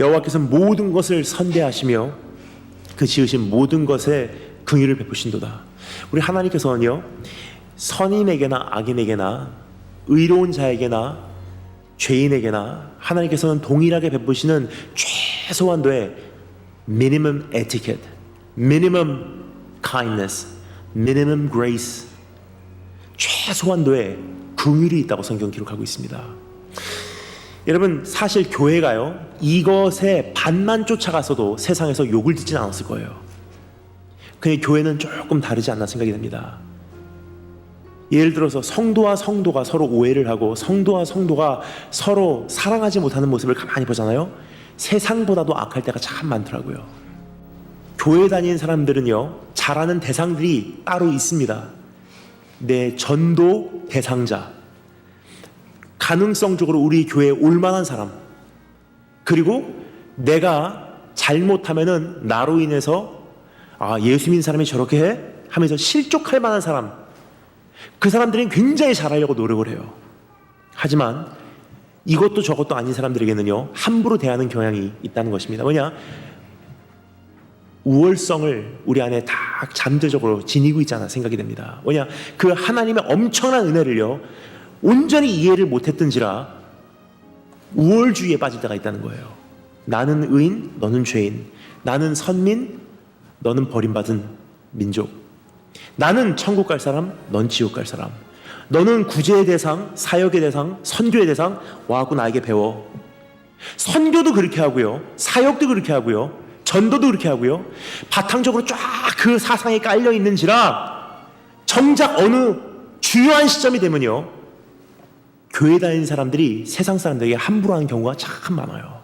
여호와께서 모든 것을 선대하시며 그 지으신 모든 것에 긍휼을 베푸신도다. 우리 하나님께서는요 선인에게나 악인에게나 의로운 자에게나 죄인에게나 하나님께서는 동일하게 베푸시는 최소한도의 minimum etiquette, minimum kindness, minimum grace 최소한도의 긍휼이 있다고 성경 기록하고 있습니다. 여러분 사실 교회가요 이것에 반만 쫓아가서도 세상에서 욕을 듣진 않았을 거예요. 근데 교회는 조금 다르지 않나 생각이 됩니다. 예를 들어서 성도와 성도가 서로 오해를 하고 성도와 성도가 서로 사랑하지 못하는 모습을 가만히 보잖아요. 세상보다도 악할 때가 참 많더라고요. 교회 다니는 사람들은요 잘하는 대상들이 따로 있습니다. 내 전도 대상자, 가능성적으로 우리 교회에 올 만한 사람, 그리고 내가 잘못하면은 나로 인해서 아 예수 믿는 사람이 저렇게 해 하면서 실족할 만한 사람, 그 사람들은 굉장히 잘하려고 노력을 해요. 하지만 이것도 저것도 아닌 사람들에게는요 함부로 대하는 경향이 있다는 것입니다. 뭐냐? 우월성을 우리 안에 다 잠재적으로 지니고 있잖아 생각이 됩니다. 뭐냐? 그 하나님의 엄청난 은혜를요 온전히 이해를 못했던지라 우월주의에 빠질 때가 있다는 거예요. 나는 의인, 너는 죄인. 나는 선민, 너는 버림받은 민족. 나는 천국 갈 사람, 넌 지옥 갈 사람. 너는 구제의 대상, 사역의 대상, 선교의 대상, 와갖고 나에게 배워. 선교도 그렇게 하고요. 사역도 그렇게 하고요. 전도도 그렇게 하고요. 바탕적으로 쫙 그 사상에 깔려 있는지라 정작 어느 주요한 시점이 되면요. 교회 다니는 사람들이 세상 사람들에게 함부로 하는 경우가 참 많아요.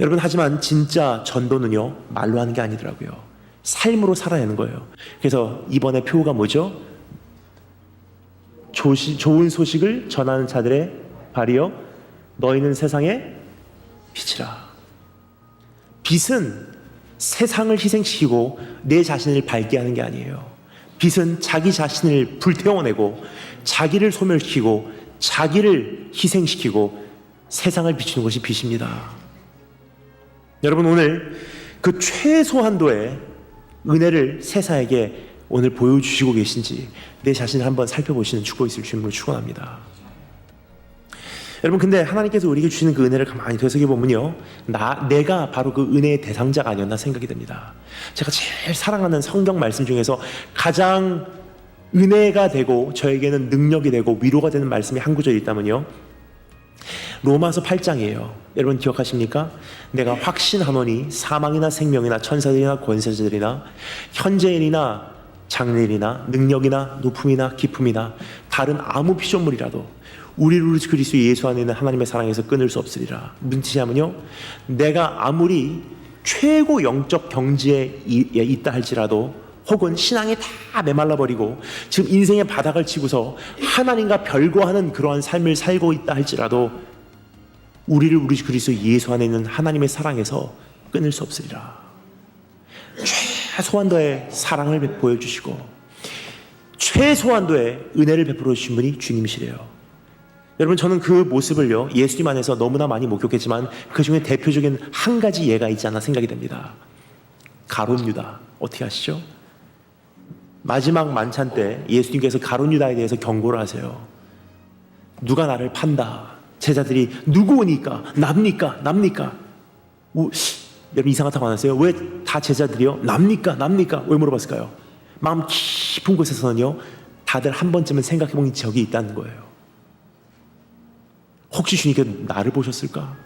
여러분 하지만 진짜 전도는요 말로 하는 게 아니더라고요. 삶으로 살아내는 거예요. 그래서 이번에 표가 뭐죠? 조시, 좋은 소식을 전하는 자들의 발이여 너희는 세상의 빛이라. 빛은 세상을 희생시키고 내 자신을 밝게 하는 게 아니에요. 빛은 자기 자신을 불태워내고 자기를 소멸시키고 자기를 희생시키고 세상을 비추는 것이 빛입니다. 여러분 오늘 그 최소한도의 은혜를 세상에게 오늘 보여주시고 계신지 내 자신을 한번 살펴보시는 축복 있을 주님으로 축원합니다. 여러분 근데 하나님께서 우리에게 주시는 그 은혜를 가만히 되새겨 보면요, 나 내가 바로 그 은혜의 대상자가 아니었나 생각이 됩니다. 제가 제일 사랑하는 성경 말씀 중에서 가장 은혜가 되고 저에게는 능력이 되고 위로가 되는 말씀이 한 구절 있다면요. 로마서 8장이에요. 여러분 기억하십니까? 내가 확신하노니 사망이나 생명이나 천사들이나 권세자들이나 현재인이나 장래일이나 능력이나 높음이나 기품이나 다른 아무 피조물이라도 우리를 그리스도 예수 안에 있는 하나님의 사랑에서 끊을 수 없으리라. 문치냐면요. 내가 아무리 최고 영적 경지에 있다 할지라도 혹은 신앙이 다 메말라 버리고 지금 인생의 바닥을 치고서 하나님과 별거하는 그러한 삶을 살고 있다 할지라도 우리를 우리 그리스도 예수 안에 있는 하나님의 사랑에서 끊을 수 없으리라. 최소한도의 사랑을 보여주시고 최소한도의 은혜를 베풀어 주신 분이 주님이시래요. 여러분 저는 그 모습을요 예수님 안에서 너무나 많이 목격했지만 그 중에 대표적인 한 가지 예가 있지 않나 생각이 됩니다. 가론 유다 어떻게 아시죠? 마지막 만찬 때 예수님께서 가론 유다에 대해서 경고를 하세요. 누가 나를 판다. 제자들이 누구 오니까 납니까 납니까? 우, 여러분 이상하다고 안 하세요? 왜 다 제자들이요? 납니까 납니까? 왜 물어봤을까요? 마음 깊은 곳에서는요 다들 한 번쯤은 생각해 본 적이 있다는 거예요. 혹시 주님께서 나를 보셨을까?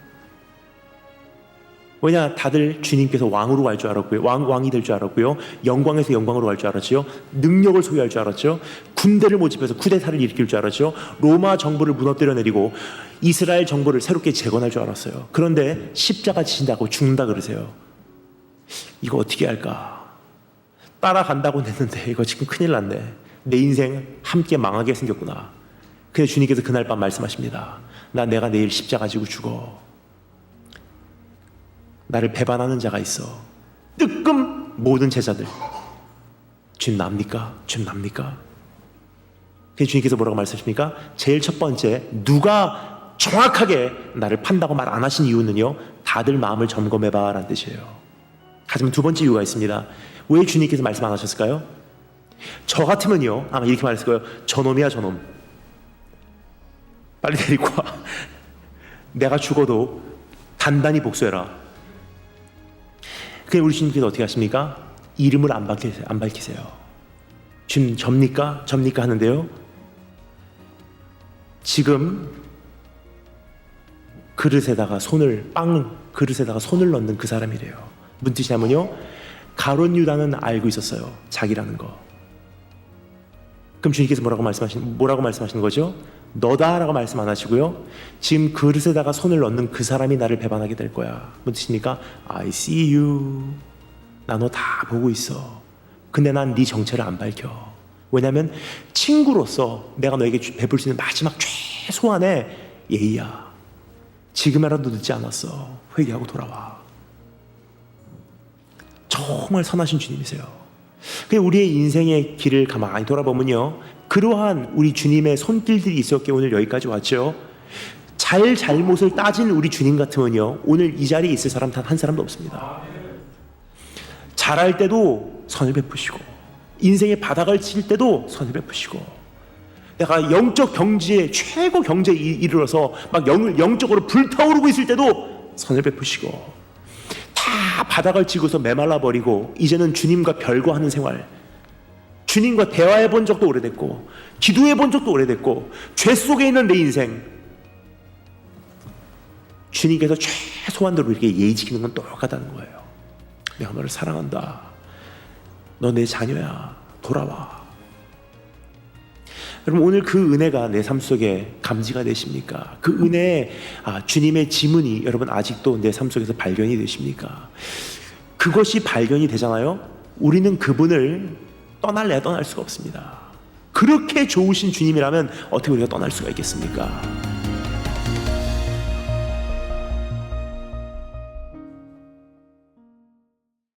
왜냐 다들 주님께서 왕으로 갈 줄 알았고요. 왕 왕이 될 줄 알았고요. 영광에서 영광으로 갈 줄 알았지요. 능력을 소유할 줄 알았죠. 군대를 모집해서 쿠데타를 일으킬 줄 알았죠. 로마 정부를 무너뜨려 내리고 이스라엘 정부를 새롭게 재건할 줄 알았어요. 그런데 십자가 지신다고 죽는다 그러세요. 이거 어떻게 할까? 따라간다고 했는데 이거 지금 큰일 났네. 내 인생 함께 망하게 생겼구나. 근데 주님께서 그날 밤 말씀하십니다. 나 내가 내일 십자 가 지고 죽어. 나를 배반하는 자가 있어. 뜨끔 모든 제자들. 주님 납니까? 주님 납니까? 주님께서 뭐라고 말씀하십니까? 제일 첫 번째 누가 정확하게 나를 판다고 말 안 하신 이유는요. 다들 마음을 점검해봐 라는 뜻이에요. 하지만 두 번째 이유가 있습니다. 왜 주님께서 말씀 안 하셨을까요? 저 같으면요. 아마 이렇게 말했을 거예요. 저놈이야 저놈. 빨리 데리고 와. 내가 죽어도 단단히 복수해라. 그냥 우리 주님께서 어떻게 하십니까? 이름을 안 밝히세요. 안 밝히세요. 주님 접니까? 접니까 하는데요. 지금 그릇에다가 손을 빵 그릇에다가 손을 넣는 그 사람이래요. 무슨 뜻이냐면요. 가론 유다는 알고 있었어요. 자기라는 거. 그럼 주님께서 뭐라고 말씀하신 뭐라고 말씀하시는 거죠? 너다라고 말씀 안 하시고요. 지금 그릇에다가 손을 넣는 그 사람이 나를 배반하게 될 거야. 뜻입니까? I see you. 나 너 다 보고 있어. 근데 난 네 정체를 안 밝혀. 왜냐하면 친구로서 내가 너에게 주- 베풀 수 있는 마지막 최소한의 예의야. 지금이라도 늦지 않았어. 회개하고 돌아와. 정말 선하신 주님이세요. 그 우리의 인생의 길을 가만히 돌아보면요. 그러한 우리 주님의 손길들이 있었기에 오늘 여기까지 왔죠. 잘 잘못을 따진 우리 주님 같으면요. 오늘 이 자리에 있을 사람 단 한 사람도 없습니다. 잘할 때도 선을 베푸시고 인생의 바닥을 칠 때도 선을 베푸시고 내가 영적 경지에 최고 경지에 이- 이르러서 막 영, 영적으로 불타오르고 있을 때도 선을 베푸시고 다 바닥을 치고서 메말라 버리고 이제는 주님과 별거하는 생활 주님과 대화해 본 적도 오래됐고 기도해 본 적도 오래됐고 죄 속에 있는 내 인생 주님께서 최소한대로 이렇게 예의 지키는 건 똑같다는 거예요 내가 너를 사랑한다 너 내 자녀야 돌아와 여러분 오늘 그 은혜가 내 삶 속에 감지가 되십니까? 그 은혜 아, 주님의 지문이 여러분 아직도 내 삶 속에서 발견이 되십니까? 그것이 발견이 되잖아요. 우리는 그분을 떠날래야 떠날 수가 없습니다. 그렇게 좋으신 주님이라면 어떻게 우리가 떠날 수가 있겠습니까?